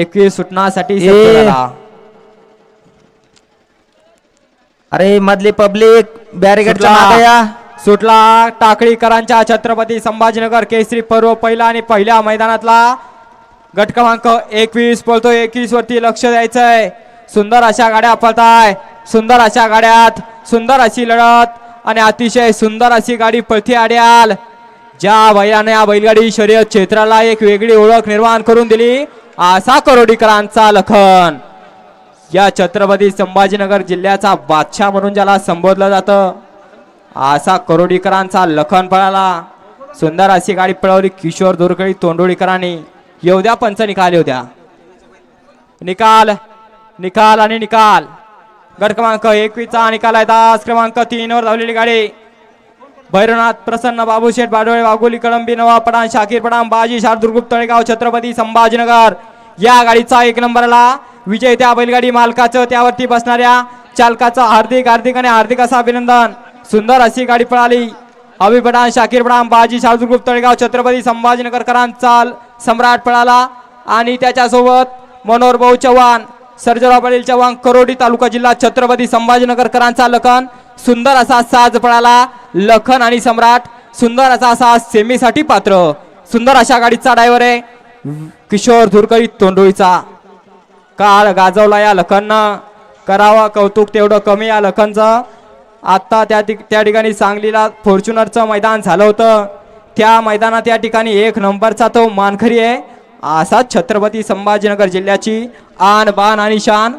एकवीस सुटण्यासाठी ए. अरे मधली पब्लिक बॅरिगेडच्या सुटला. मागे या. सुटला. टाकळीकरांच्या छत्रपती संभाजीनगर केसरी पर्व पहिला आणि पहिल्या मैदानातला गट क्रमांक एकवीस. पळतो एकवीस वरती लक्ष द्यायचंय. सुंदर अशा गाड्या पळताय. सुंदर अशा गाड्यात सुंदर अशी लढत आणि अतिशय सुंदर अशी गाडी पळती आड्याल. ज्या बैलाने या बैलगाडी शर्यत क्षेत्राला एक वेगळी ओळख निर्माण करून दिली. असा करोडीकरांचा लखन. या छत्रपती संभाजीनगर जिल्ह्याचा बादशाह म्हणून ज्याला संबोधलं जातं असा करोडीकरांचा लखन पळाला. सुंदर अशी गाडी पळवली किशोर दुर्गळी तोंडोळीकरांनी. येऊद्या पंच निकाल येऊ द्या निकाल निकाल आणि निकाल. गट क्रमांक एकवीसचा निकाल आहे. दास क्रमांक तीन वर धावलेली गाडी. भैरवनाथ प्रसन्न बाबूशेठ बाडोळे वाघोली कळंबी नवा पडाण शाकीर बाजी शार्दुर्गुप्त तळेगाव छत्रपती संभाजीनगर. या गाडीचा एक नंबरला विजय त्या बैलगाडी मालकाचं त्यावरती बसणाऱ्या चालकाचं हार्दिक हार्दिक आणि हार्दिक असं अभिनंदन. सुंदर अशी गाडी पळाली. अभि पडाण शाकीर बाजी शार्दुर्गुप्त तळेगाव छत्रपती संभाजीनगरकरांचा सम्राट पळाला. आणि त्याच्यासोबत मनोहर भाऊ चव्हाण सर्जराव पाटील चव्हाण करोडी तालुका जिल्हा छत्रपती संभाजीनगरकरांचा लखन. सुंदर असा साज पळाला. लखन आणि सम्राट सुंदर असा असा सेमीसाठी पात्र. सुंदर अशा गाडीचा ड्रायव्हर आहे. किशोर धुरकरी तोंडोळीचा. काळ गाजवला या लखननं. करावा कौतुक तेवढं कमी या लखनचं. आत्ता त्या ठिक- त्या ठिकाणी सांगलीला फॉर्च्युनरचं मैदान झालं होतं. त्या मैदानात या ठिकाणी एक नंबरचा तो मानखरी आहे. असाच छत्रपती संभाजीनगर जिल्ह्याची आन बान आणि शान.